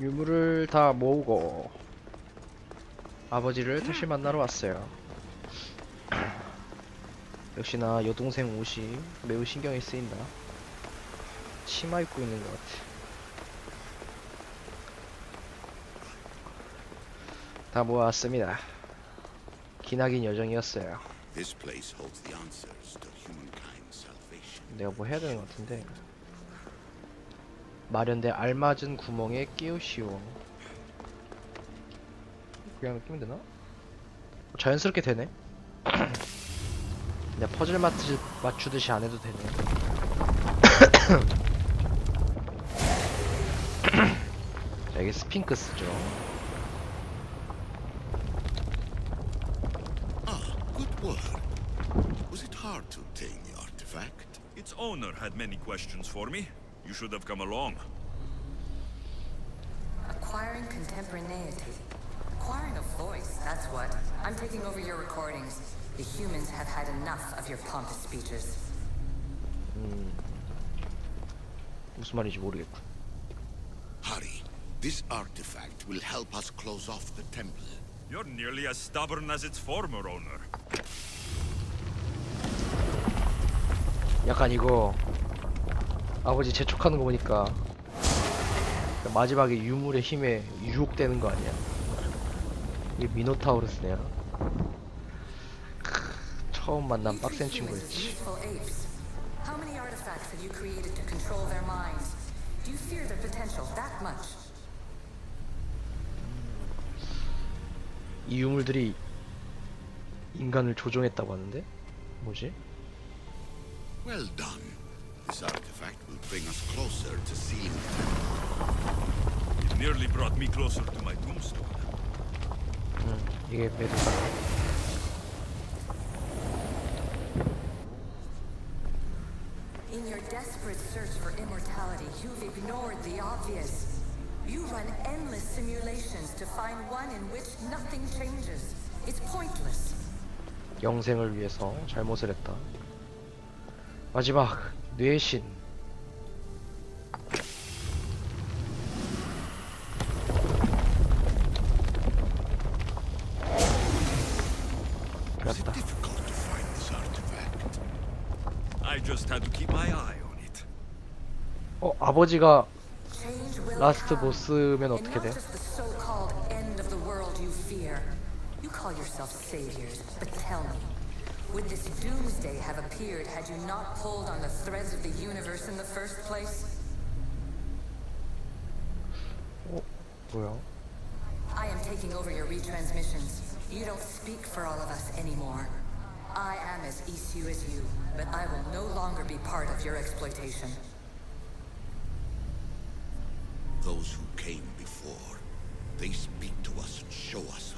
유물을 다 모으고 아버지를 다시 만나러 왔어요. 역시나 여동생 옷이 매우 신경이 쓰인다. 치마 입고 있는 것 같아. 다 모아왔습니다. 기나긴 여정이었어요. 내가 뭐 해야 되는 것 같은데 마련된 알맞은 구멍에 끼우시오 그냥 끼면 되나? 자연스럽게 되네 내가 퍼즐 맞추, 맞추듯이 안 해도 되네 자 이게 스핑크스죠 Ah, good work. Was it hard to obtain the artifact? Its owner had many questions for me. You should have come along. Acquiring contemporaneity. Acquiring a voice, that's what. I'm taking over your recordings. The humans have had enough of your pompous speeches. 무슨 말인지 모르겠군 Hurry. This artifact will help us close off the temple. You're nearly as stubborn as its former owner. 약간 이거 아버지 재촉하는 거 보니까 마지막에 유물의 힘에 유혹되는 거 아니야? 이게 미노타우루스네요. 크, 처음 만난 빡센 친구였지. 이 유물들이 인간을 조종했다고 하는데 뭐지? Well done. This artifact will bring us closer to seeing the temple. It nearly brought me closer to my tombstone. 음, 이게 메두사. In your desperate search for immortality, you've ignored the obvious. You run endless simulations to find one in which nothing changes. It's pointless. 영생을 위해서 잘못을 했다. 마지막 뇌신 그렇다 어 아버지가 라스트 보스면 어떻게 돼요? You call yourself saviors, but tell me, Would this doomsday have appeared had you not pulled on the threads of the universe in the first place? Oh, well. I am taking over your retransmissions. You don't speak for all of us anymore. I am as ECU as you, but I will no longer be part of your exploitation. Those who came before, they speak to us and show us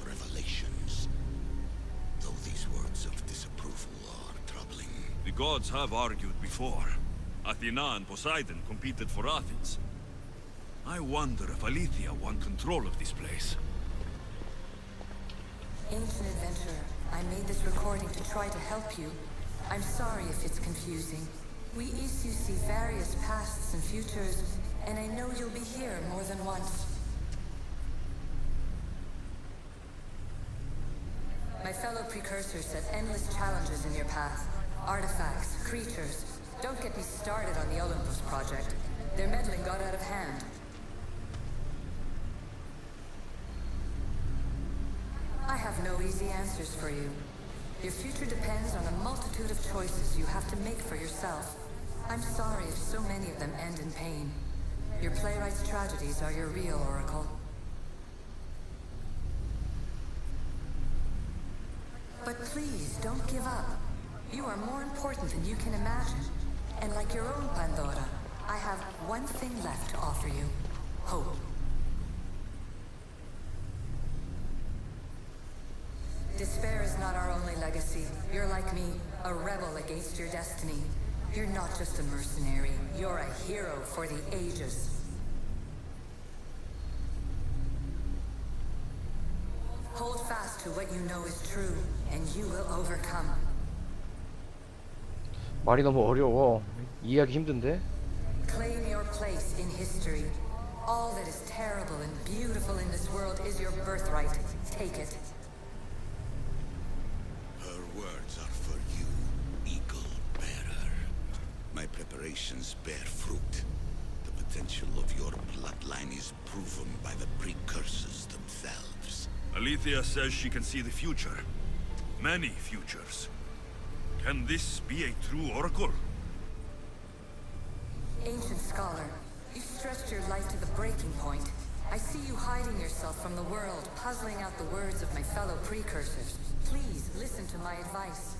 The gods have argued before. Athena and Poseidon competed for Athens. I wonder if Alethea won control of this place. Ancient adventurer, I made this recording to try to help you. I'm sorry if it's confusing. We Isu see various pasts and futures, and I know you'll be here more than once. My fellow precursors set endless challenges in your path. Artifacts, creatures. Don't get me started on the Olympus project. Their meddling got out of hand. I have no easy answers for you. Your future depends on a multitude of choices you have to make for yourself. I'm sorry if so many of them end in pain. Your playwright's tragedies are your real oracle. But please, don't give up. You are more important than you can imagine. And like your own Pandora, I have one thing left to offer you. Hope. Despair is not our only legacy. You're like me, a rebel against your destiny. You're not just a mercenary, you're a hero for the ages. Hold fast to what you know is true, and you will overcome. 말이 너무 어려워. 이해하기 힘든데? Claim your place in history. All that is terrible and beautiful in this world is your birthright. Take it. Her words are for you, Eagle Bearer. My preparations bear fruit. The potential of your bloodline is proven by the precursors themselves. Alethea says she can see the future. Many futures. Can this be a true oracle? Ancient scholar, you've stretched your life to the breaking point. I see you hiding yourself from the world, puzzling out the words of my fellow precursors. Please listen to my advice.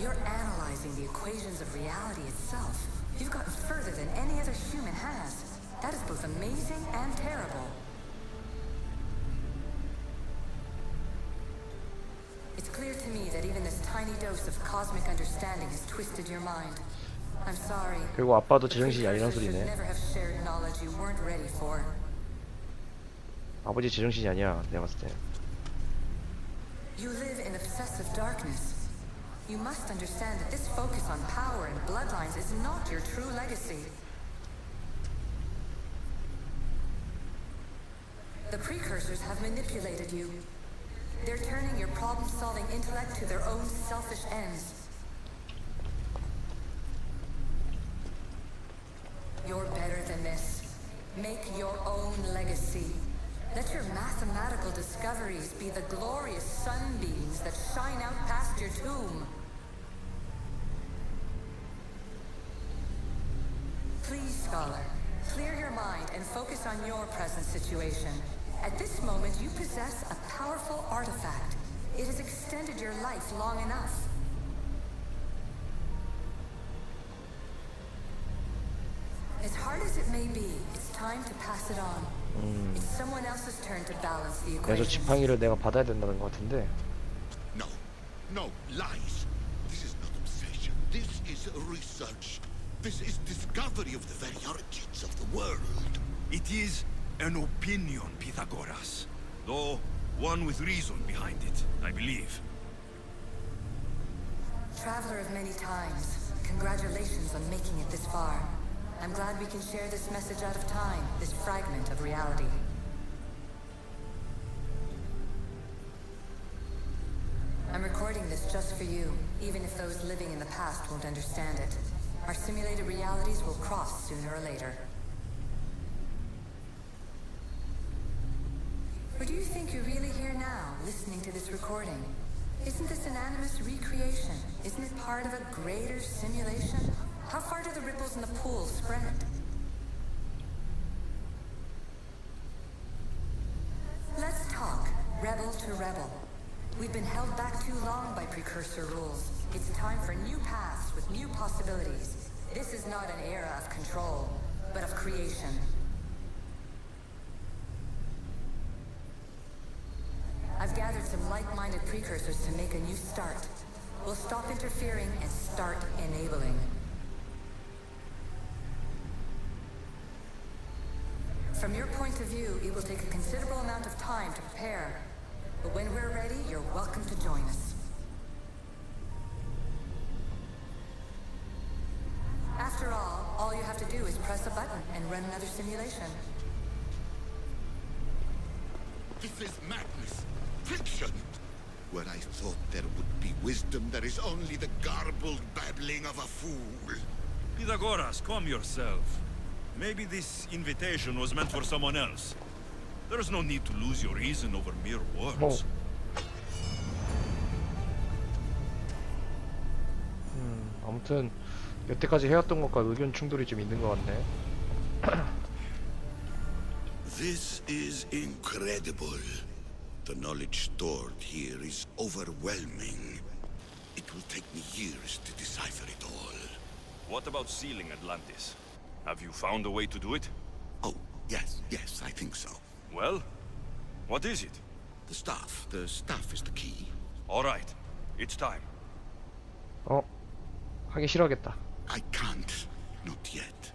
You're analyzing the equations of reality itself. You've gotten further than any other human has. That is both amazing and terrible. to me that even this tiny dose of cosmic understanding has twisted your mind. I'm sorry. 그리고 아빠도 The 제정신이 아니란 precursors should 소리네. never have shared knowledge you weren't ready for. 아버지 제정신이 아니야. 내가 봤을 때. You live in obsessive darkness. You must understand that this focus on power and bloodlines is not your true legacy. The precursors have manipulated you. They're turning your problem-solving intellect to their own selfish ends. You're better than this. Make your own legacy. Let your mathematical discoveries be the glorious sunbeams that shine out past your tomb. Please, scholar, clear your mind and focus on your present situation. At this moment, you possess a powerful artifact. It has extended your life long enough. As hard as it may be, it's time to pass it on. It's someone else's turn to balance the 그래서 equation. 지팡이를 내가 받아야 된다는 것 같은데. No, no, lies. This is not obsession. This is research. This is discovery of the very origins of the world. It is an opinion, Pythagoras. Though one with reason behind it, I believe. Traveler of many times, congratulations on making it this far. I'm glad we can share this message out of time, this fragment of reality. I'm recording this just for you, even if those living in the past won't understand it. Our simulated realities will cross sooner or later. Or do you think you're really here now, listening to this recording? Isn't this an animus recreation? Isn't it part of a greater simulation? How far do the ripples in the pool spread? Let's talk, rebel to rebel. We've been held back too long by precursor rules. It's time for new paths with new possibilities. This is not an era of control, but of creation. I've gathered some like-minded precursors to make a new start. We'll stop interfering and start enabling. From your point of view, it will take a considerable amount of time to prepare. But when we're ready, you're welcome to join us. After all, all you have to do is press a button and run another simulation. This is madness Fiction. Where I thought there would be wisdom, there is only the garbled babbling of a fool. Pythagoras, calm yourself. Maybe this invitation was meant for someone else. There's no need to lose your reason over mere words. 아무튼 여태까지 해왔던 것과 의견 충돌이 좀 있는 것 같네. This is incredible. The knowledge stored here is overwhelming. It will take me years to decipher it all. What about sealing Atlantis? Have you found a way to do it? Oh, yes, yes, I think so. Well, what is it? The staff. The staff is the key. All right, it's time. 어? 하기 싫어하겠다. I can't. Not yet.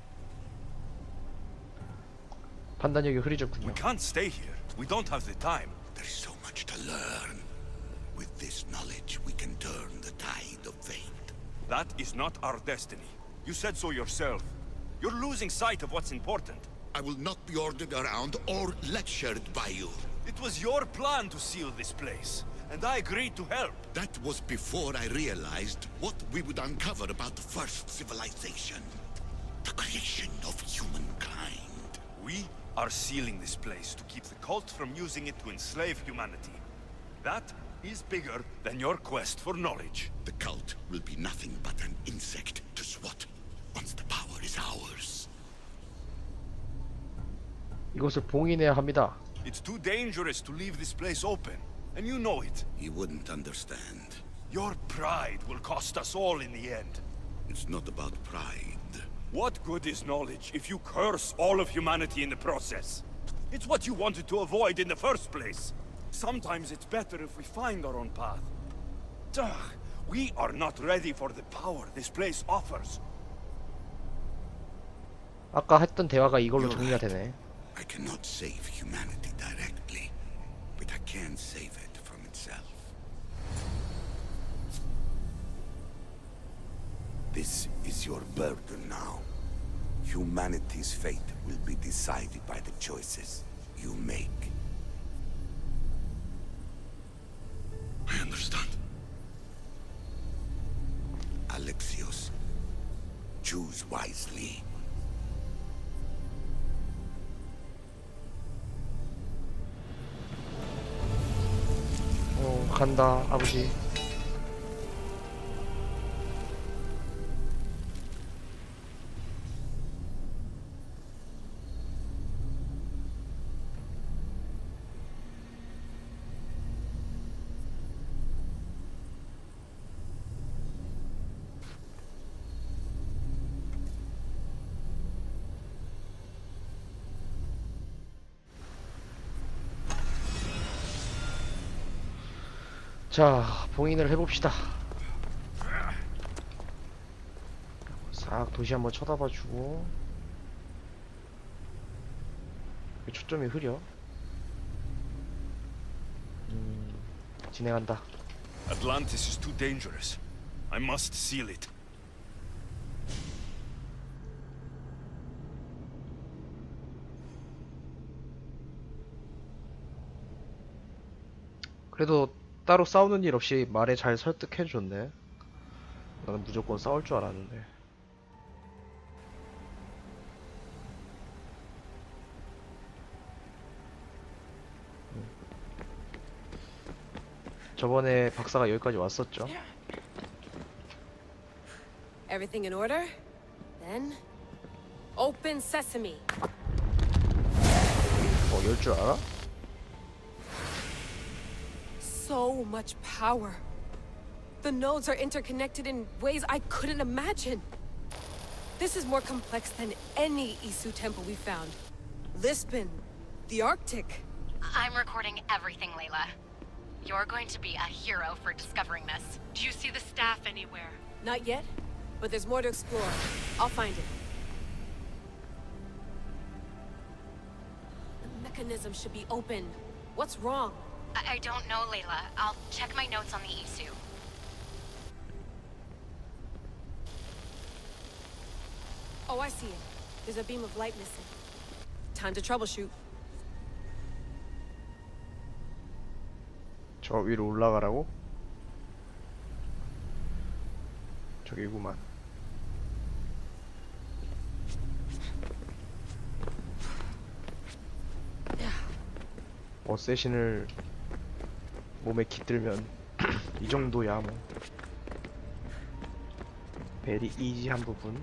판단력이 We 흐려졌군요. can't stay here. We don't have the time. There is so much to learn. With this knowledge, we can turn the tide of fate. That is not our destiny. You said so yourself. You're losing sight of what's important. I will not be ordered around or lectured by you. It was your plan to seal this place, and I agreed to help. That was before I realized what we would uncover about the first civilization. The creation of humankind. We are sealing this place to keep the cult from using it to enslave humanity. That is bigger than your quest for knowledge. The cult will be nothing but an insect to swat once the power is ours. 이것을 봉인해야 합니다. It's too dangerous to leave this place open, and you know it. You wouldn't understand. Your pride will cost us all in the end. It's not about pride. What good is knowledge if you curse all of humanity in the process? It's what you wanted to avoid in the first place. Sometimes it's better if we find our own path. Ugh, we are not ready for the power this place offers. 아까 했던 대화가 이걸로 You're 정리가 right. 되네. I cannot save humanity directly, but I can save it This is your burden now. Humanity's fate will be decided by the choices you make. I understand. Alexios, choose wisely. 어, 간다, 아버지. 자, 봉인을 해봅시다. 싹 도시 한번 쳐다봐주고. 왜 초점이 흐려? 음, 진행한다. Atlantis is too dangerous. I must seal it. 그래도 따로 싸우는 일 없이 말에 잘 설득해줬네. 나는 무조건 싸울 줄 알았는데. 음. 저번에 박사가 여기까지 왔었죠. Everything in order? Then, open sesame. 어, 열 줄 알아? So much power. The nodes are interconnected in ways I couldn't imagine. This is more complex than any Isu temple we found. Lisbon, the Arctic. I'm recording everything, Layla. You're going to be a hero for discovering this. Do you see the staff anywhere? Not yet, but there's more to explore. I'll find it. The mechanism should be open. What's wrong? I, I don't know, Layla. I'll check my notes on the Isu. Oh, I see it. There's a beam of light missing. Time to troubleshoot. 저 위로 올라가라고? 저기구만. 어쌔신을 몸에 깃들면 이 정도야 뭐. 베리 이지한 부분.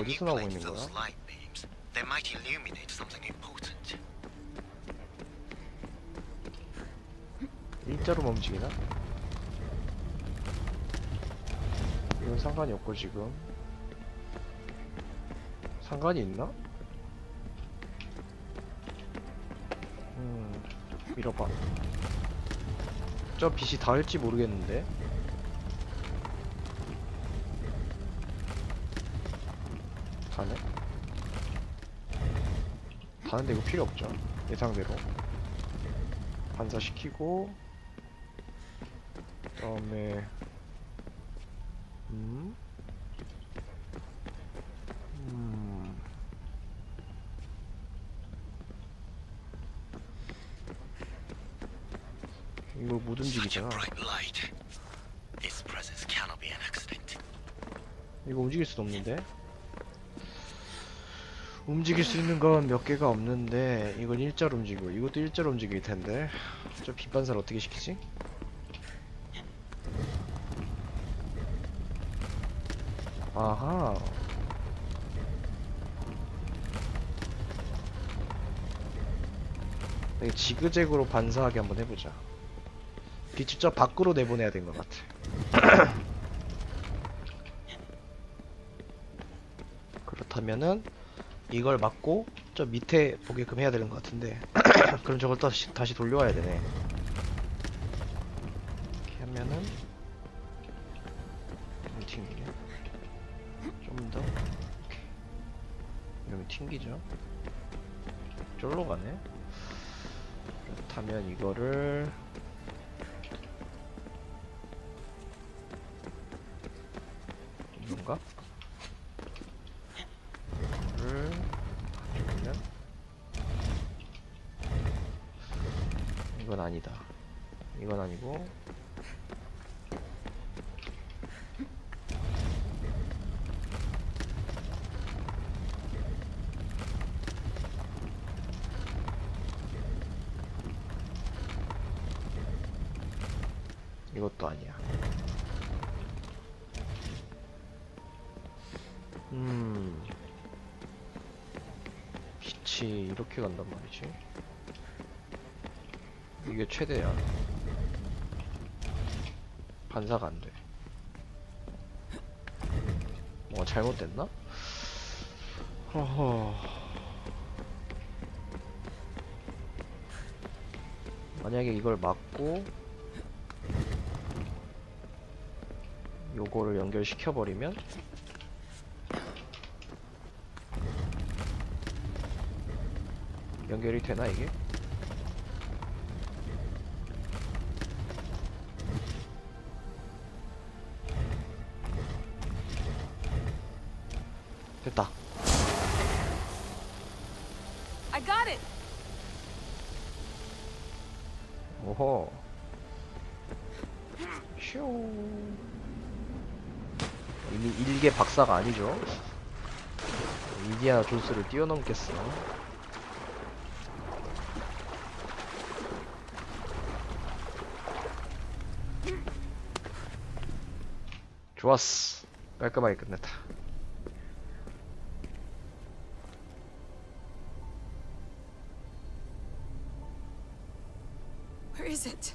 어디서 나오고 있는 거야? 일자로 멈추기나? 이건 상관이 없고 지금 상관이 있나? 음, 밀어봐. 저 빛이 닿을지 모르겠는데. 닿네. 닿는데 이거 필요 없죠. 예상대로. 반사시키고, 그 다음에, 음, 음. 이걸 못 움직이잖아. 이거 움직일 수도 없는데. 움직일 수 있는 건 몇 개가 없는데 이건 일자로 움직이고 이것도 일자로 움직일 텐데. 저 빛반사를 어떻게 시키지? 아하. 지그재그로 반사하게 한번 해보자. 빛을 저 밖으로 내보내야 된 것 같아. 그렇다면은 이걸 막고 저 밑에 보게끔 해야 되는 것 같은데 그럼 저걸 다시 다시 돌려와야 되네. 이렇게 하면은 좀 튕기네. 좀 더. 이렇게. 이러면 튕기죠. 쫄로 가네. 그렇다면 이거를 이건가? 아니다. 이건 아니고 이것도 아니야. 음. 빛이 이렇게 간단 말이지. 이게 최대야. 반사가 안 돼. 뭐가 잘못됐나? 허허. 만약에 이걸 막고 요거를 연결시켜 버리면 연결이 되나 이게? 박사가 아니죠. 인디아나 존스를 뛰어넘겠어. 좋았어. 깔끔하게 끝냈다. Where is it?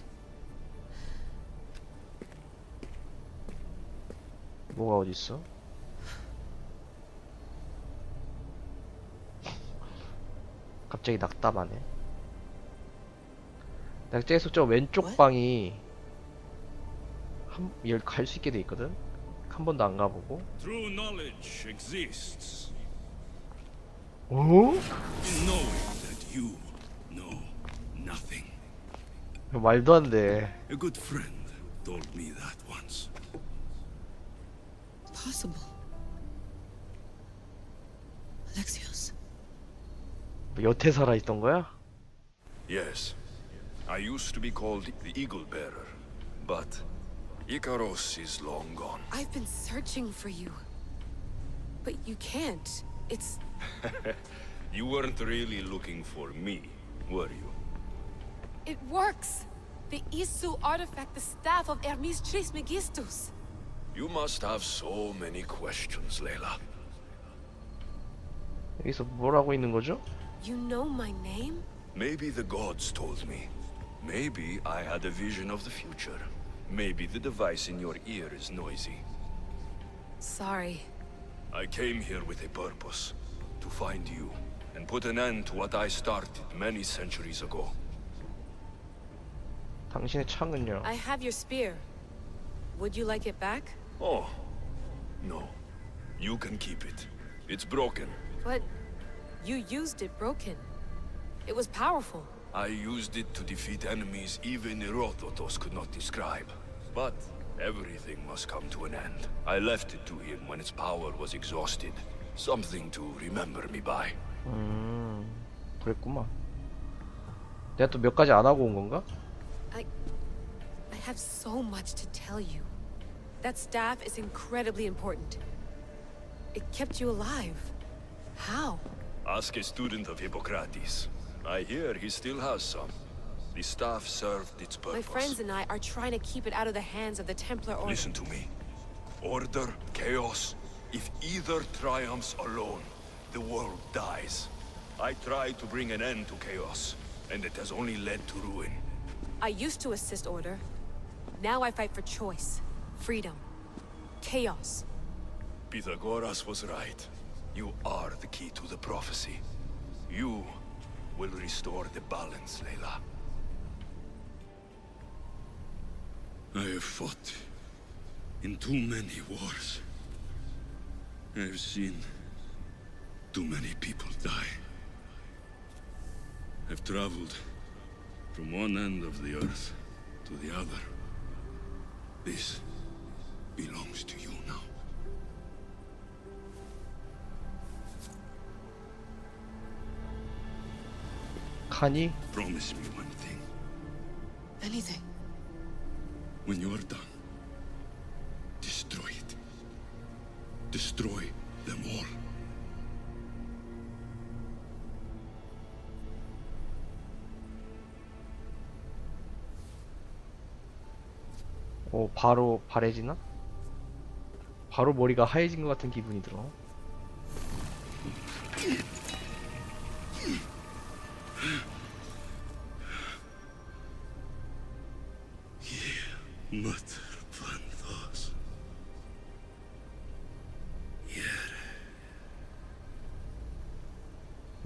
뭐가 어디 있어? 갑자기 낙담하네. 계속 저 왼쪽 What? 방이 한갈 수 있게 돼 있거든. 한 번도 안 가보고. True knowledge exists 어? in knowing that you know nothing. 말도 안 돼. A good friend told me that once. Possible. Alexios. 뭐 여태 살아 있던 거야? Yes. I used to be called the Eagle Bearer, but Icaros is long gone. I've been searching for you. But you can't. It's. You weren't really looking for me, were you? It works! The Isu artifact, the staff of Hermes Trismegistus. You must have so many questions, Layla. 여기서 뭘 하고 있는 거죠? You know my name? Maybe the gods told me. Maybe I had a vision of the future. Maybe the device in your ear is noisy. Sorry. I came here with a purpose. To find you and put an end to what I started many centuries ago. 당신의 창은요? I have your spear. Would you like it back? Oh, no. You can keep it. It's broken. But you used it broken. It was powerful. I used it to defeat enemies even Herodotus could not describe. But everything must come to an end. I left it to him when its power was exhausted. Something to remember me by. 음, 그랬구만. 내가 또 몇 가지 안 하고 온 건가? I I have so much to tell you. That staff is incredibly important. It kept you alive. How? Ask a student of Hippocrates. I hear he still has some. The staff served its purpose. My friends and I are trying to keep it out of the hands of the Templar Order. Listen to me. Order, chaos. If either triumphs alone, the world dies. I tried to bring an end to chaos, and it has only led to ruin. I used to assist Order. Now I fight for choice, freedom, chaos. Pythagoras was right. You are the key to the prophecy. You will restore the balance, Layla. I have fought in too many wars. I have seen too many people die. I've traveled from one end of the earth to the other. This belongs to you now. 칸이? Promise me one thing. Anything. When you are done, destroy it. Destroy them all. 어, 바로 바래지나? 바로 머리가 하얘진 것 같은 기분이 들어. Mother Panthos.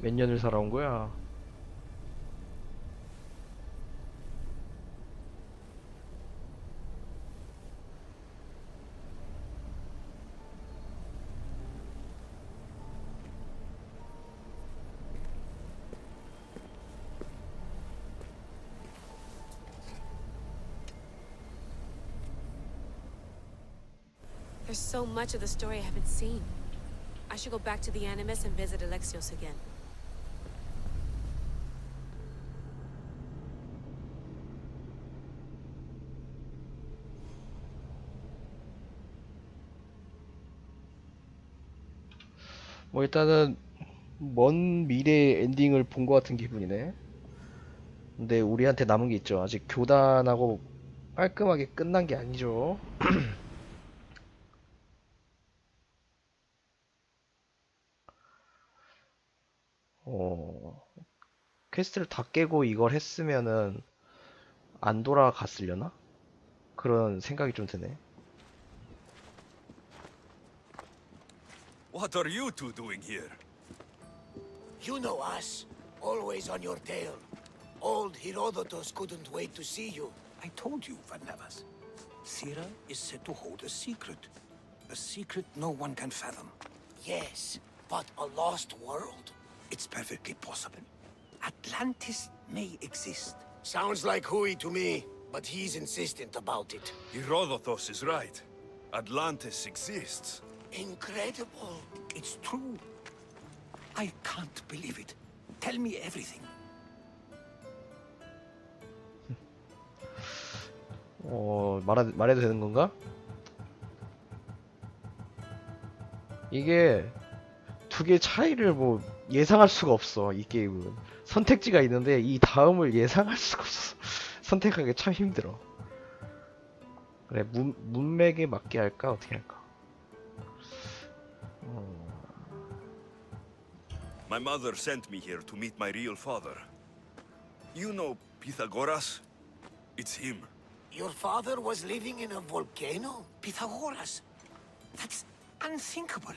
몇 년을 살아온 거야? There's so much of the story I haven't seen. I should go back to the Animus and visit Alexios again. 뭐 일단은 먼 미래의 엔딩을 본 것 같은 기분이네. 근데 우리한테 남은 게 있죠. 아직 교단하고 깔끔하게 끝난 게 아니죠. 어, 퀘스트를 다 깨고 이걸 했으면은 안 돌아갔으려나? 그런 생각이 좀 드네. What are you two doing here? You know us. Always on your tail. Old Herodotus couldn't wait to see you. I told you, Varnavas. Sira is said to hold a secret. A secret no one can fathom. Yes, but a lost world? It's perfectly possible. Atlantis may exist. Sounds like Hui to me, but he's insistent about it. Herodotus is right. Atlantis exists. Incredible. It's true. I can't believe it. Tell me everything. 어, 말하, 말해도 되는 건가? 이게 두 개 차이를 뭐 예상할 수가 없어, 이 게임은. 선택지가 있는데 이 다음을 예상할 수가 없어. 선택하기 참 힘들어. 그래, 문, 문맥에 맞게 할까? 어떻게 할까? My mother sent me here to meet my real father. You know Pythagoras? It's him. Your father was living in a volcano? Pythagoras. That's unthinkable.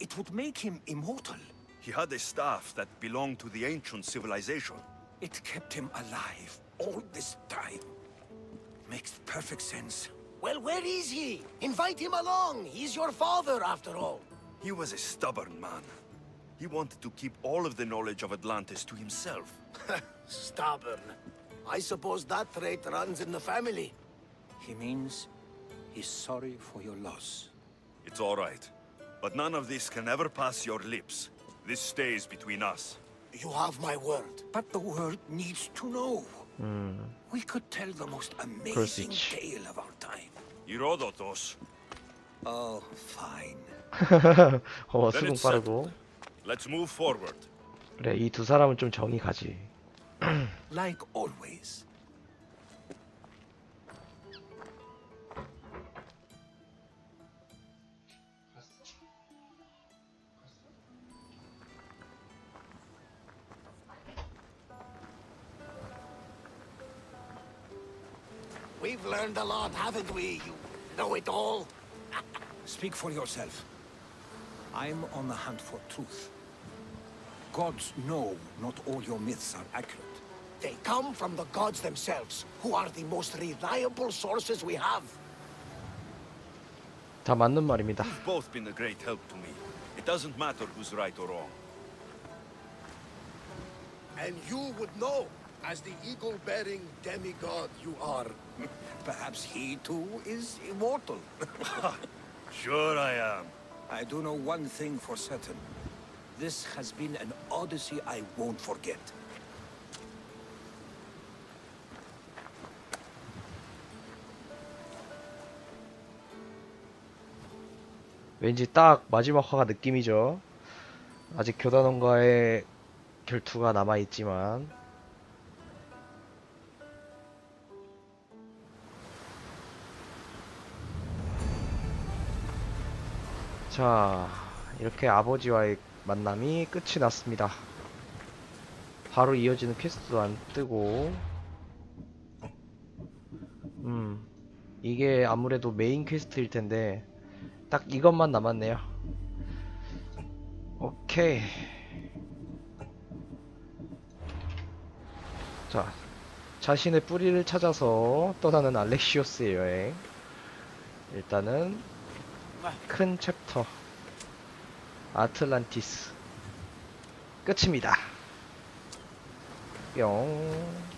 It would make him immortal. He had a staff that belonged to the ancient civilization. It kept him alive all this time. Makes perfect sense. Well, where is he? Invite him along. He's your father, after all. He was a stubborn man. He wanted to keep all of the knowledge of Atlantis to himself. Stubborn. I suppose that trait runs in the family. He means he's sorry for your loss. It's all right. But none of this can ever pass your lips. This stays between us. You have my word. But the world needs to know. We could tell the most amazing Persich. tale of our time. Herodotus, Oh, fine. 어 Then 수긍 it's 빠르고 let's move forward. 그래 이 두 사람은 좀 정이 가지 Like always. We've learned a lot, haven't we? You know it all. Speak for yourself. I'm on the hunt for truth. Gods know not all your myths are accurate. They come from the gods themselves, who are the most reliable sources we have. 다 맞는 말입니다 You've both been a great help to me. It doesn't matter who's right or wrong. And you would know, as the eagle-bearing demigod you are. Perhaps he too is immortal. Sure I am. I do know one thing for certain. This has been an odyssey I won't forget. 왠지 딱 마지막 화가 느낌이죠 아직 교단원과의 결투가 남아있지만 자 이렇게 아버지와의 만남이 끝이 났습니다 바로 이어지는 퀘스트도 안 뜨고 음 이게 아무래도 메인 퀘스트일 텐데 딱 이것만 남았네요. 오케이. 자, 자신의 뿌리를 찾아서 떠나는 알렉시오스의 여행. 일단은 큰 챕터 아틀란티스 끝입니다. 뿅.